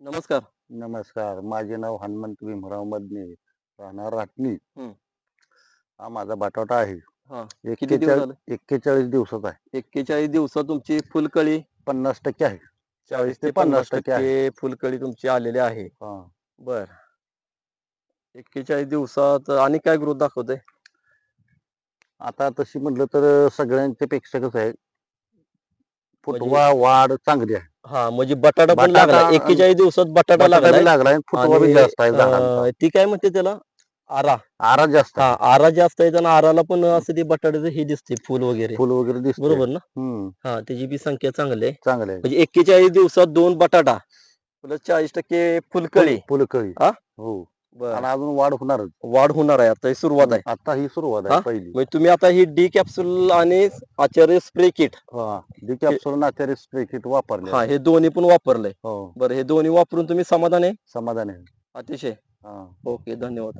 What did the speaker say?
नमस्कार. नमस्कार. माझे नाव हनुमंत भीमराव मदने राहणार राटणी. हम्म. हा माझा बटाटा आहे. हा. किती दिवस एक्केचाळीस झाले? एक्केचाळीस दिवसात आहे. एक्केचाळीस दिवसात तुमची फुलकळी? पन्नास टक्के आहे. चाळीस ते पन्नास टक्के आहे. फुलकळी तुमची आलेली आहे. हा. बर. एक्केचाळीस दिवसात आणि काय ग्रोथ दाखवते आता तशी म्हटलं तर सगळ्यांच्या पेक्षा कसं आहे फुटवा वाढ चांगली आहे. हा म्हणजे बटाटा पण बटाटा लागला एक्केचाळीस दिवसात बटाटा बटाटा लागलाय बी लागलाय आणि फुटवा बी जास्त आहे झाडांचा. ती काय म्हणते त्याला? आरा. आरा जास्त हा आरा जास्त आहे आणि आराला पण असं ते बटाट्याचं हे दिसते फुल वगैरे. फुल वगैरे दिसत बरोबर ना? हा त्याची बी संख्या चांगली आहे. चांगलं आहे. म्हणजे एक्केचाळीस दिवसात दोन बटाटा प्लस चाळीस टक्के फुलकळी. फुलकळी. हा? हो. आणि अजून वाढ होणारच. वाढ होणार आहे. आता ही सुरुवात आहे. आता ही सुरुवात हा? आहे पहिली. म्हणजे तुम्ही आता ही डी कॅप्सूल आणि आचार्य स्प्रे किट हा. डिकॅप्सूल नातेरे स्प्रे किट वापरले. हा हे दोन्ही पण वापरलंय हो. बरं हे दोन्ही वापरून तुम्ही समाधान आहे? समाधान आहे. अतिशय. हा. ओके धन्यवाद.